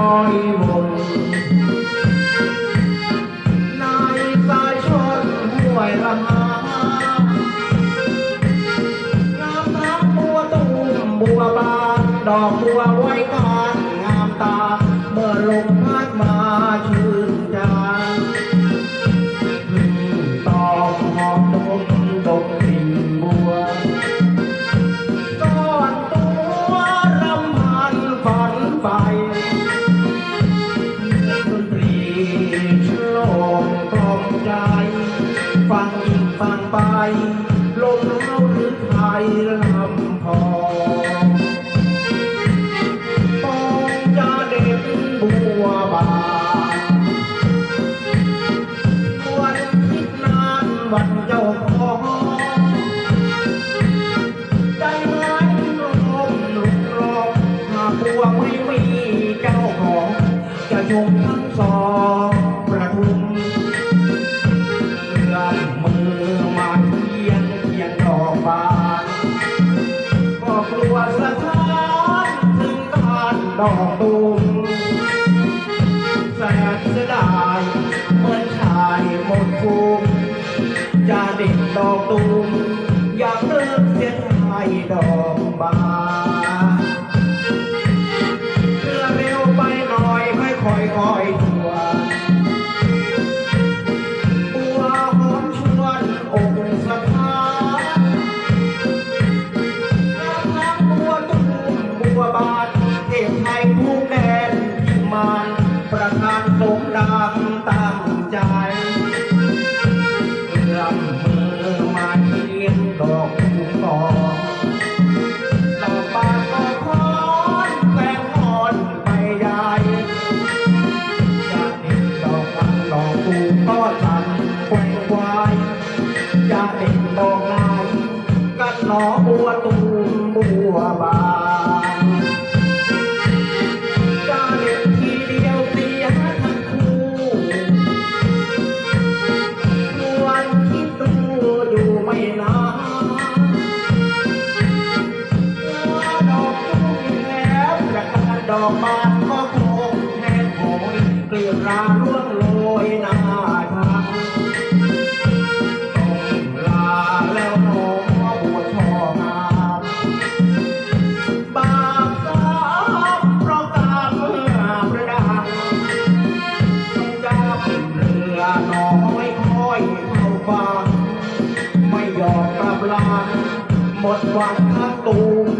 Lord. ฟังฟังไป ลมเท้าหรือไทยลำพอปองจะเด็กบัวบานวันคิดนานวันเจ้าของใจไม้ลมลุกรองหากบัวไม่มีเจ้าของ จะชมทั้งสองประทุม ดอกตูมแสนเสียดายเหมือนชายหมดภูมิจะเด็ดดอกตูมอยากเลิกเสียทายดอกบานเพื่อเร็วไปหน่อยค่อยค ที ดอกบานก็คงแทนโหยเกลียวราล่วงโรยหน้าทางต้องลาแล้วหนอบัวช่องามบาปสามเพราะกามเมื่อประดังจับเรือน้อยค่อยเข้าฟังไม่ยอมกลับลานหมดหวังทั้งตูม